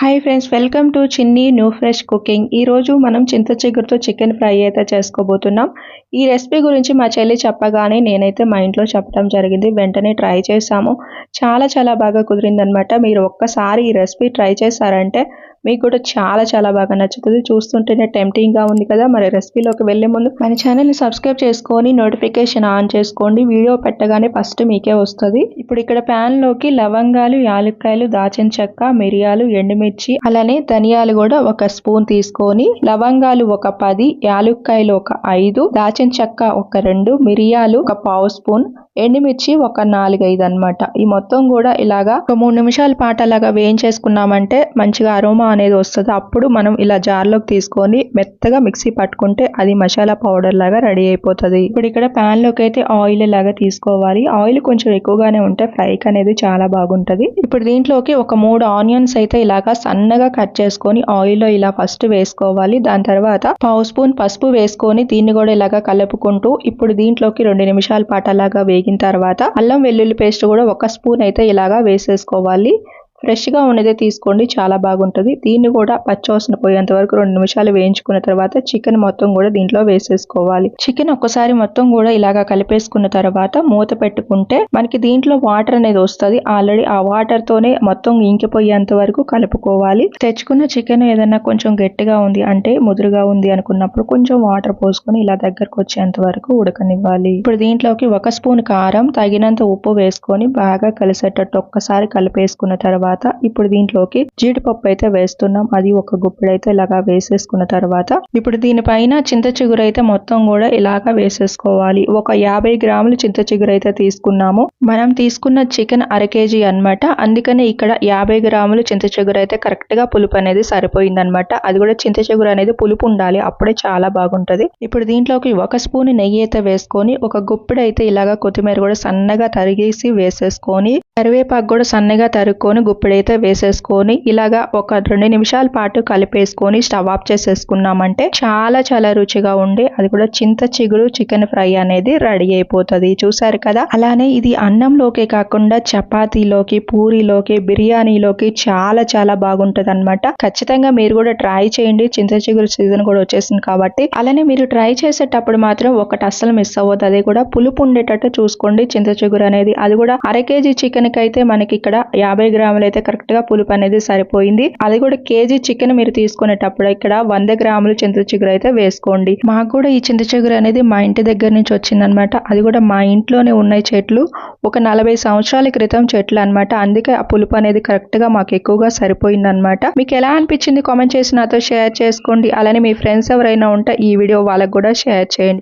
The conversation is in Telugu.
Hi friends welcome to Chinni new fresh cooking ఈరోజు మనం చింత చిగురుతో చికెన్ ఫ్రై అయితే చేసుకోబోతున్నాం. ఈ రెసిపీ గురించి మా చెల్లి చెప్పగానే నేనైతే మా ఇంట్లో చెప్పడం జరిగింది. వెంటనే ట్రై చేసాము చాలా చాలా బాగా కుదిరిందనమాట. మీరు ఒక్కసారి ఈ రెసిపీ ట్రై చేశారంటే మీకు కూడా చాలా చాలా బాగా నచ్చుతుంది. చూస్తుంటేనే టెంప్టింగ్గా ఉంది కదా. మరి రెసిపీలోకి వెళ్ళే ముందు మన ఛానల్ని సబ్స్క్రైబ్ చేసుకొని నోటిఫికేషన్ ఆన్ చేసుకోండి. వీడియో పెట్టగానే ఫస్ట్ మీకే వస్తుంది. ఇప్పుడు ఇక్కడ ప్యాన్లోకి లవంగాలు యాలక్కాయలు దాచిన చెక్క మిరియాలు ఎండుమిర్చి అలానే ధనియాలు కూడా ఒక స్పూన్ తీసుకొని లవంగాలు ఒక పది యాలక్కాయలు ఒక ఐదు దాచిన చెక్క ఒక రెండు మిరియాలు ఒక పావు స్పూన్ ఎండుమిర్చి ఒక నాలుగైదు అనమాట ఈ మొత్తం కూడా ఇలాగా ఒక మూడు నిమిషాల పాటు అలాగా వేయించేసుకున్నామంటే మంచిగా అరోమా అనేది వస్తుంది. అప్పుడు మనం ఇలా జార్లోకి తీసుకొని మెత్తగా మిక్సీ పట్టుకుంటే అది మసాలా పౌడర్ లాగా రెడీ అయిపోతుంది. ఇప్పుడు ఇక్కడ ప్యాన్లోకి అయితే ఆయిల్ లాగా తీసుకోవాలి. ఆయిల్ కొంచెం ఎక్కువగానే ఉంటే ఫ్రైకి అనేది చాలా బాగుంటది. ఇప్పుడు దీంట్లోకి ఒక మూడు ఆనియన్స్ అయితే ఇలాగా సన్నగా కట్ చేసుకొని ఆయిల్లో ఇలా ఫస్ట్ వేసుకోవాలి. దాని తర్వాత పావు స్పూన్ పసుపు వేసుకొని దీన్ని కూడా ఇలాగా కలుపుకుంటూ ఇప్పుడు దీంట్లోకి రెండు నిమిషాల పాటు అలాగా వేగిన తర్వాత అల్లం వెల్లుల్లి పేస్ట్ కూడా ఒక స్పూన్ అయితే ఇలాగా వేసేసుకోవాలి. ఫ్రెష్గా ఉన్నదే తీసుకోండి చాలా బాగుంటుంది. దీన్ని కూడా పచ్చవసన పోయేంత వరకు రెండు నిమిషాలు వేయించుకున్న తర్వాత చికెన్ మొత్తం కూడా దీంట్లో వేసేసుకోవాలి. చికెన్ ఒక్కసారి మొత్తం కూడా ఇలాగా కలిపేసుకున్న తర్వాత మూత పెట్టుకుంటే మనకి దీంట్లో వాటర్ అనేది వస్తుంది. ఆల్రెడీ ఆ వాటర్ తోనే మొత్తం ఇంకిపోయేంత వరకు కలుపుకోవాలి. తెచ్చుకున్న చికెన్ ఏదైనా కొంచెం గట్టిగా ఉంది అంటే ముదురుగా ఉంది అనుకున్నప్పుడు కొంచెం వాటర్ పోసుకొని ఇలా దగ్గరకు వచ్చేంత వరకు ఉడకనివ్వాలి. ఇప్పుడు దీంట్లోకి ఒక స్పూన్ కారం తగినంత ఉప్పు వేసుకొని బాగా కలిసేటట్టు ఒక్కసారి కలిపేసుకున్న తర్వాత తర్వాత ఇప్పుడు దీంట్లోకి జీడిపప్పు అయితే వేస్తున్నాం. అది ఒక గుప్పిడైతే అయితే ఇలాగా వేసేసుకున్న తర్వాత ఇప్పుడు దీనిపైన చింత చిగురు అయితే మొత్తం కూడా ఇలాగా వేసేసుకోవాలి. ఒక యాభై గ్రాములు చింత చిగురు అయితే తీసుకున్నాము. మనం తీసుకున్న చికెన్ అర కేజీ అనమాట అందుకనే ఇక్కడ యాభై గ్రాములు చింత చిగురు అయితే కరెక్ట్గా పులుపు అనేది సరిపోయింది అనమాట అది కూడా చింత చిగురు అనేది పులుపు ఉండాలి. అప్పుడే చాలా బాగుంటది. ఇప్పుడు దీంట్లోకి ఒక స్పూన్ నెయ్యి అయితే వేసుకొని ఒక గుప్పిడి అయితే ఇలాగా కొత్తిమీర కూడా సన్నగా తరిగేసి వేసేసుకొని కరివేపాకు కూడా సన్నగా తరుక్కొని గుప్పిడైతే వేసేసుకొని ఇలాగా ఒక రెండు నిమిషాల పాటు కలిపేసుకొని స్టవ్ ఆఫ్ చేసేసుకున్నామంటే చాలా చాలా రుచిగా ఉండి అది కూడా చింత చిగురు చికెన్ ఫ్రై అనేది రెడీ అయిపోతుంది. చూసారు కదా? అలానే ఇది అన్నంలోకి కాకుండా చపాతీలోకి పూరిలోకి బిర్యానీలోకి చాలా చాలా బాగుంటది అనమాట ఖచ్చితంగా మీరు కూడా ట్రై చేయండి. చింత చిగురు సీజన్ కూడా వచ్చేసింది కాబట్టి. అలానే మీరు ట్రై చేసేటప్పుడు మాత్రం ఒకటి అస్సలు మిస్ అవ్వదు. అది కూడా పులుపు ఉండేటట్టు చూసుకోండి. చింత చిగురు అనేది అది కూడా అర కేజీ చికెన్ అయితే మనకి ఇక్కడ యాభై గ్రాములు అయితే కరెక్ట్గా పులుపు అనేది సరిపోయింది. అది కూడా కేజీ చికెన్ మీరు తీసుకునేటప్పుడు ఇక్కడ వంద గ్రాములు చింత చిగురు అయితే వేసుకోండి. మాకు కూడా ఈ చింత చిగురు అనేది మా ఇంటి దగ్గర నుంచి వచ్చిందనమాట అది కూడా మా ఇంట్లోనే ఉన్నాయి చెట్లు. ఒక నలభై సంవత్సరాల క్రితం చెట్లు అనమాట అందుకే ఆ పులుపు అనేది కరెక్ట్గా మాకు ఎక్కువగా సరిపోయిందనమాట మీకు ఎలా అనిపించింది కామెంట్ చేసి నాతో షేర్ చేసుకోండి. అలానే మీ ఫ్రెండ్స్ ఎవరైనా ఉంటే ఈ వీడియో వాళ్ళకు కూడా షేర్ చేయండి.